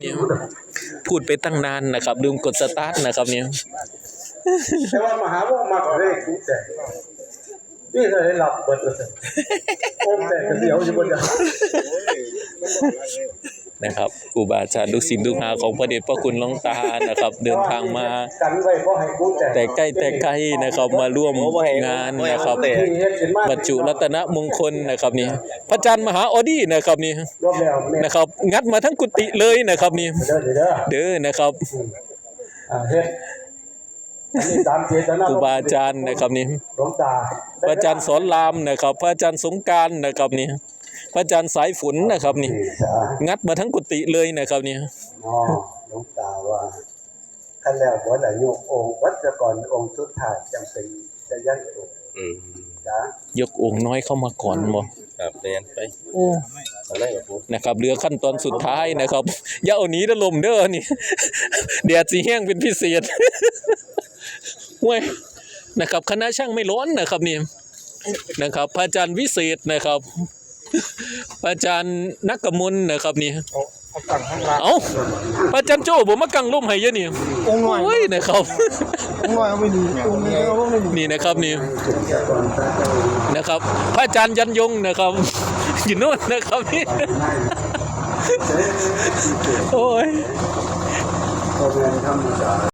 เนี่ยพูดไปตั้งนานนะครับลืมกดสตาร์ทนะครับ เนี่ยแต่ว่ามหาว่ามาก่อนได้มแต่นี่เคยได้หลับเบิดเลยโอมแต่เสียวอยู่บนยา นะครับครูบาอาจารย์ลูกศิษย์ลูกหาของพระเดชพระคุณหลวงตานะครับ เดินทางมากันไว้เพราะให้กูแต่แต่ใกล้แต่ไกลนะครับมาร่วมงานนะครับที่เฮ็ดเป็นมากบรรจุรัตนมงคลนะครับนี่พระอาจารย์มหาออดี้นะครับนี่รวมแล้วแม่นะครับ งัดมาทั้งกุฏิเลยนะครับนี่เด้อเด้อเด้อนะครับอ่าเฮ็ดอันนี้ตามเจตนาครูบาอาจารย์นะครับนี่หลวงตาพระอาจารย์สอนรามนะครับ พระอาจารย์สงกรารนะครับนี่ พระอาจารย์สายฝนนะครับ นี่สางัดมาทั้งกุฏิเลยนะครับนี่อ๋อหลวงตาว่าขั้นแล้วบ่ได้ยกองค์วัดก่อนองค์สุดท้ายจำเป็นจะยันตุอืมจ้ายกองค์น้อยเข้ามาก่อนบ่ครับเรียนไปโอ้อะไรกับผมนะครับเหลือขั้นตอนสุดท้ายนะครับอย่าเอาหนีนะลมเด้อนี่แดดสีแห้งเป็นพิเศษเว้ยนะครับคณะช่างไม่ร้อนนะครับนี่นะครับพระอาจารย์วิเศษนะครับ พระอาจารย์นักกมลนะครับนี่เอาตั้งข้างล่างเอ้าพระอาจารย์โจ้ผมมากังร่มให้เยอะนี่องค์หน่อยโอ้ยนะครับ องค์หน่อยเอาไปดีองค์นี้เอาไปดีนี่นะครับนี่นะครับ พระอาจารย์ยันยงนะครับอยู่โน่นนะครับนี่โอ้ย